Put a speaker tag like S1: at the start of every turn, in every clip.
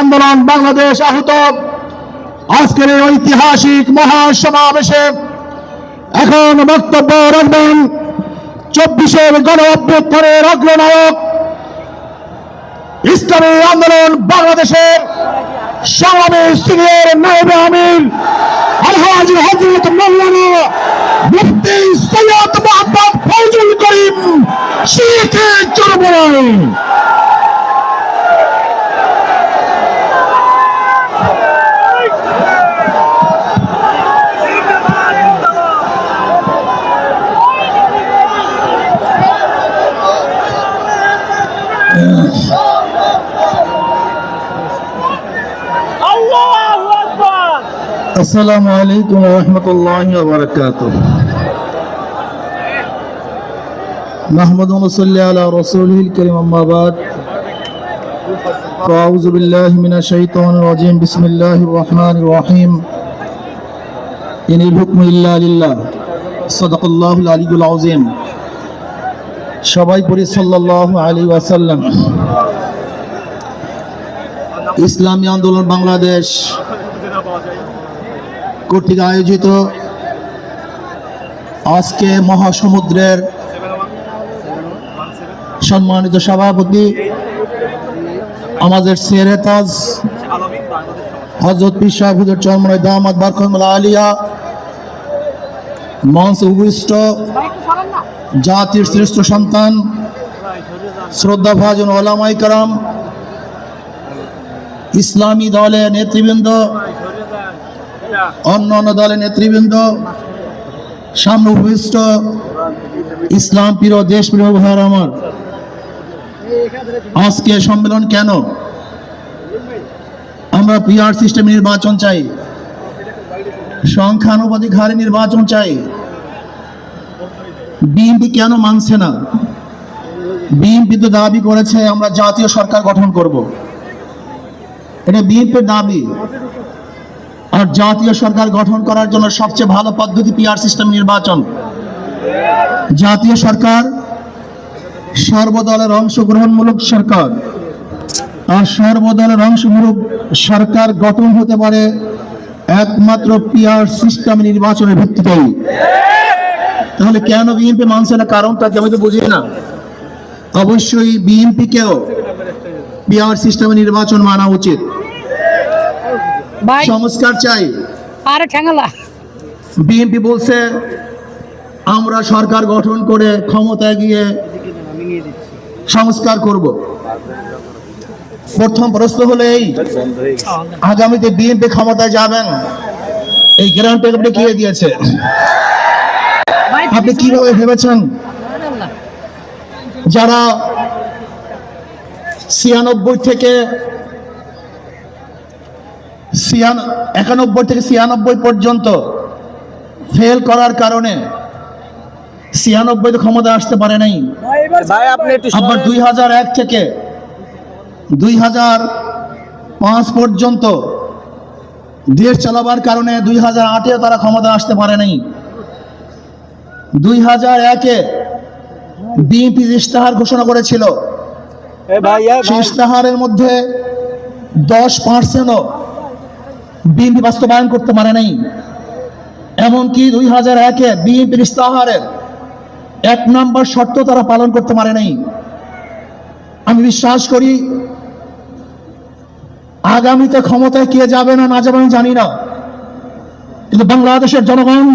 S1: আন্দোলন বাংলাদেশ আহত। আজকের এই ঐতিহাসিক মহাসমাবেশে এখন বক্তব্য রাখবেন চব্বিশের গণ অভ্যুত্থানের অগ্রনায়ক। ইসলামী আন্দোলন বাংলাদেশের সংগ্রামী আমির আলহাজ হজরত মুফতি সৈয়দ মোহাম্মদ করিম শিখে চরমরাই আসসালামু আলাইকুম রহমতুল্লাহ বারকাত محمد صلى على رسوله الكريم أما بعد فأعوذ بالله من الشيطان الرجيم بسم الله الرحمن الرحيم إن الحكم إلا لله صدق الله العلي العظيم সবাই পড়ি সাল্লাল্লাহু আলাইহি ওয়াসাল্লাম। ইসলামী আন্দোলন বাংলাদেশ কর্তৃক আয়োজিত আজকে মহাসমুদ্রের সম্মানিত সভাপতি, আমাদের সেরেতাজ হজরত পীর সাহেব হুজুর চরমরাই দামাদ বারকমলা আলিয়া, মঞ্চ উপবিষ্ট জাতির শ্রেষ্ঠ সন্তান শ্রদ্ধা ভাজন ওলামাই কারাম, ইসলামী দলের নেতৃবৃন্দ অন্য অন্য দলের নেতৃবৃন্দ সামনে ইসলাম প্রিয় দেশ প্রিয় ভাইয়ের আমার, আজকে সম্মেলন কেন? আমরা পিআর সিস্টেম নির্বাচন চাই, সংখ্যানুপাতিক হারে নির্বাচন চাই। বিএনপি কেন মানছে না? বিএনপি তো দাবি করেছে, আমরা জাতীয় সরকার গঠন করব। এটা বিএনপির দাবি। আর জাতীয় সরকার গঠন করার জন্য সবচেয়ে ভালো পদ্ধতি পিআর সিস্টেম নির্বাচন। জাতীয় সরকার সর্বদলের অংশগ্রহণমূলক সরকার। আর সর্বদলের অংশমূলক সরকার গঠন হতে পারে একমাত্র পিআর সিস্টেম নির্বাচনের ভিত্তিতেই। তাহলে কেন বিএনপি মানছে না? কারণটা আমি তো বুঝি না। অবশ্যই বিএনপিকেও পিআর সিস্টেমে নির্বাচন মানা উচিত। সংস্কার চাই।
S2: আরে ঠেঙ্গালা।
S1: বিএনপি বলছে আমরা সরকার গঠন করে ক্ষমতায় গিয়ে সংস্কার করব। প্রথম প্রশ্ন হলো এই আগামীতে বিএনপি ক্ষমতায় যাবেন? এই গ্যারান্টি আপনি কে দিয়েছে? আপনি কীভাবে ভেবেছেন যারা ছিয়ানব্বই থেকে একানব্বই থেকে ছিয়ানব্বই পর্যন্ত ফেল করার কারণে ছিয়ানব্বই তো ক্ষমতা আসতে পারে নাই।
S3: ভাই আপনি একটু
S1: আবার দুই হাজার এক থেকে দুই হাজার পাঁচ পর্যন্ত দেশ চালাবার কারণে দুই হাজার আটেও তারা ক্ষমতা আসতে পারে নাই। দুই হাজার একে বিএনপি ইশতেহার ঘোষণা করেছিল সেই ইশতেহারের মধ্যে দশ পার্সেন্টও বিএনপি বাস্তবায়ন করতে পারে নাই। এমনকি দুই হাজার একে বিএনপির ইশতেহারের এক নম্বর শর্ত তারা পালন করতে পারে নাই। আমি বিশ্বাস করি আগামীতে ক্ষমতায় কে যাবে না না যাবে আমি জানি না। কিন্তু বাংলাদেশের জনগণ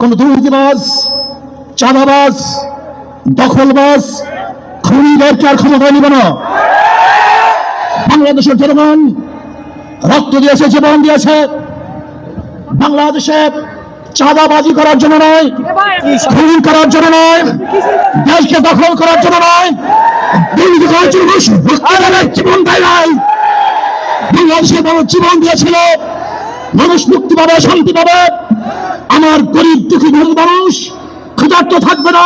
S1: কোন দুর্নীতিবাজ, চাঁদাবাজ, দখলবাজ, খুনিদেরকে আর ক্ষমতা নিবে না। বাংলাদেশের জনগণ রক্ত দিয়েছে, জীবন দিয়েছে। বাংলাদেশে চাঁদাবাজি করার জন্য নয়, খুন করার জন্য নয়, দেশকে দখল করার জন্য নয় জীবন দেয় নাই। বাংলাদেশের মানুষ জীবন দিয়েছিল, মানুষ মুক্তি পাবে শান্তি পাবে আমার গরিব দুঃখী গরিব মানুষ, ক্ষুধার্ত থাকবে না।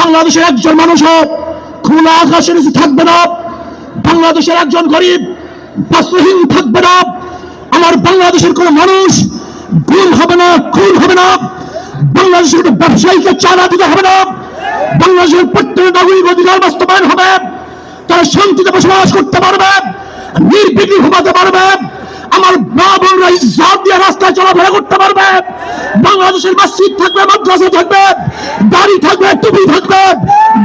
S1: বাংলাদেশের একজন মানুষও খোলা আকাশের নিচে থাকবে না। বাংলাদেশের একজন গরিব বস্ত্রহীন থাকবে না। আমার বাংলাদেশের কোন মানুষ গুম হবে না, খুন হবে না। বাংলাদেশের কোনো ব্যবসায়ীকে চাঁদা দিতে হবে না। বাংলাদেশের প্রত্যেক নাগরিক অধিকার বাস্তবায়ন হবে। তারা শান্তিতে বসবাস করতে পারবে, নির্বিঘ্নে ঘুমাতে পারবে। আমার মা বোনরা ইজ্জত দিয়ে রাস্তায় চলাফেরা করতে পারবে। বাংলাদেশের মসজিদ থাকবে, মাদ্রাসা থাকবে দাড়ি থাকবে, টুপি থাকবে।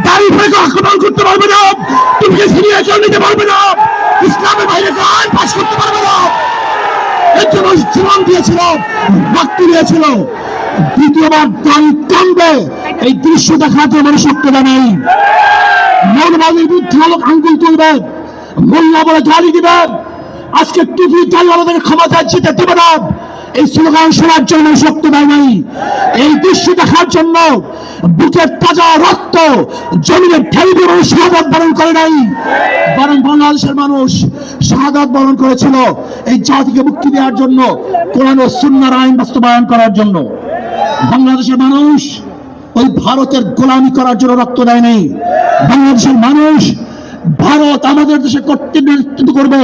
S1: দাড়ি থেকে আক্রমণ করতে পারবে না। টুপিকে ফিরিয়ে চলে নিতে পারবে না। ইসলামের বাইরে গান পাস করতে পারবে না? এর জন্য জীবন দিয়েছিল রক্ত দিয়েছিল। দ্বিতীয়বার দাড়ি টানবে। এই দৃশ্য দেখাতে মানুষ শক্ততা নেই। মৌলবাদীর বিরুদ্ধে লোক আঙ্গুল তুলবে। মোল্লা বলে গালি দিবেন আজকে টুপি তাই আমাদের ক্ষমতা জিতে দেবে না। এই স্লোগান শোনার জন্য শক্তি দেয় নাই। এই দৃশ্য দেখার জন্য বুকের তাজা রক্ত জমিনে ঠেলে দিয়ে মানুষ শাহাদাত বরণ করে নাই। বরং বাংলাদেশের মানুষ শাহাদাত বরণ করেছিল এই জাতিকে মুক্তি দেওয়ার জন্য, কোরআন ও সুন্নার আইন বাস্তবায়ন করার জন্য। বাংলাদেশের মানুষ ওই ভারতের গোলামি করার জন্য রক্ত দেয় নাই। বাংলাদেশের মানুষ, ভারত আমাদের দেশে কর্তৃত্ব করবে।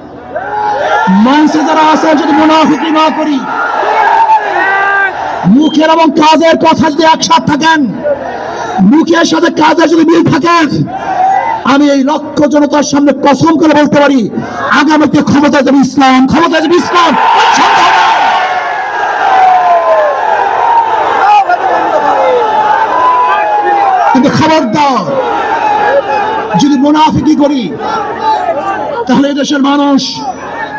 S1: মঞ্চে যারা আছেন যদি মোনাফিকি না করি, মুখের এবং কাজের কথা যদি একসাথ থাকেন, মুখের সাথে কাজের যদি মিল থাকেন আমি এই লক্ষ জনতার সামনে কসম করে বলতে পারি, আগামীতে ক্ষমতা যাবে ইসলাম ক্ষমতা যাবে ইসলাম কিন্তু নেই। দাও যদি মুনাফিকি করি, তাহলে এদেশের মানুষ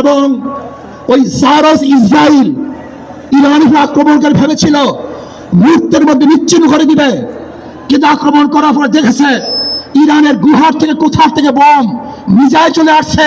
S1: এবং ওই সারস ইসরায়েল ইরানি আক্রমণকারী ভেবেছিল, মুহূর্তের মধ্যে বিচ্ছিন্ন করে দিবে। কিন্তু আক্রমণ করার পর দেখেছে, ইরানের গুহার থেকে কোথার থেকে বম মিজায় চলে আসছে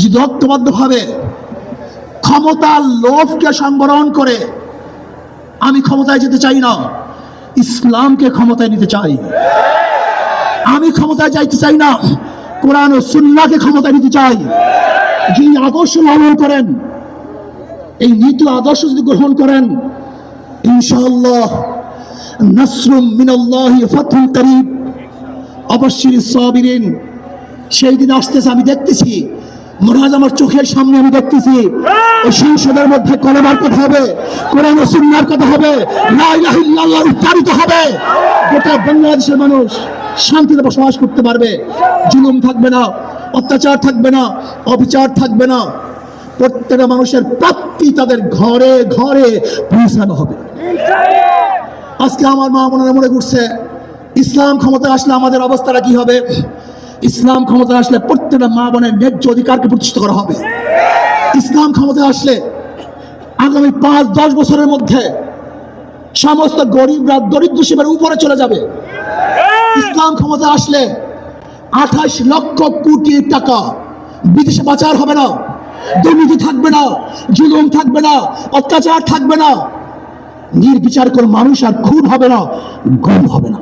S1: যদি ঐক্যবদ্ধ ক্ষমতার লোভকে সংবরণ করে আমি ক্ষমতায় যেতে চাই না, ইসলামকে ক্ষমতায় নিতে চাই। আমি ক্ষমতায় যাইতে চাই না, কোরআন ও সুন্নাকে ক্ষমতায় নিতে চাই। যিনি আদর্শ লালন করেন, এই নীতি আদর্শ যদি গ্রহণ করেন, ইনশাআল্লাহ নাসরুম মিনাল্লাহি ফাতহুন করিব অবশ্যই সাবিরিন, সেই দিন আসতেছে, আমি দেখতেছি মহারাজ আমার চোখের সামনে আমি দেখতেছি। ওই সংসদের মধ্যে কলেমার কথা হবে কোরআন ও সুন্নাহর কথা হবে লা ইলাহা ইল্লাল্লাহ উচ্চারিত হবে। গোটা বাংলাদেশের মানুষ শান্তিতে বসবাস করতে পারবে। জুলুম থাকবে না অত্যাচার থাকবে না অবিচার থাকবে না। প্রত্যেকটা মানুষের প্রাপ্তি তাদের ঘরে ঘরে পৌঁছানো হবে। আজকে আমার মা বোনেরা মনে করছে ইসলাম ক্ষমতায় আসলে আমাদের অবস্থাটা কি হবে? ইসলাম ক্ষমতা আসলে প্রত্যেকটা মা বোনের ন্যায্য অধিকারকে প্রতিষ্ঠিত করা হবে। ইসলাম ক্ষমতা আসলে আগামী পাঁচ, দশ বছরের মধ্যে সমস্ত গরিবরা, দরিদ্র সীমার উপরে চলে যাবে। ইসলাম ক্ষমতা আসলে আঠাশ লক্ষ কোটি টাকা বিদেশে পাচার হবে না। দুর্নীতি থাকবে না, জুলুম থাকবে না, অত্যাচার থাকবে না। নির্বিচার করে মানুষ আর খুন হবে না, গম হবে না।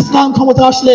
S1: ইসলাম ক্ষমতা আসলে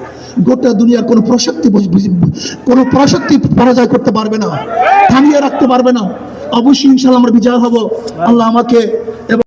S1: গোটা দুনিয়ার কোনো প্রশক্তি কোনো প্রশক্তি পরাজয় করতে পারবে না, থামিয়ে রাখতে পারবে না। অবশ্যই ইনশাল্লাহ আমরা বিচার হব। আল্লাহ আমাকে এবং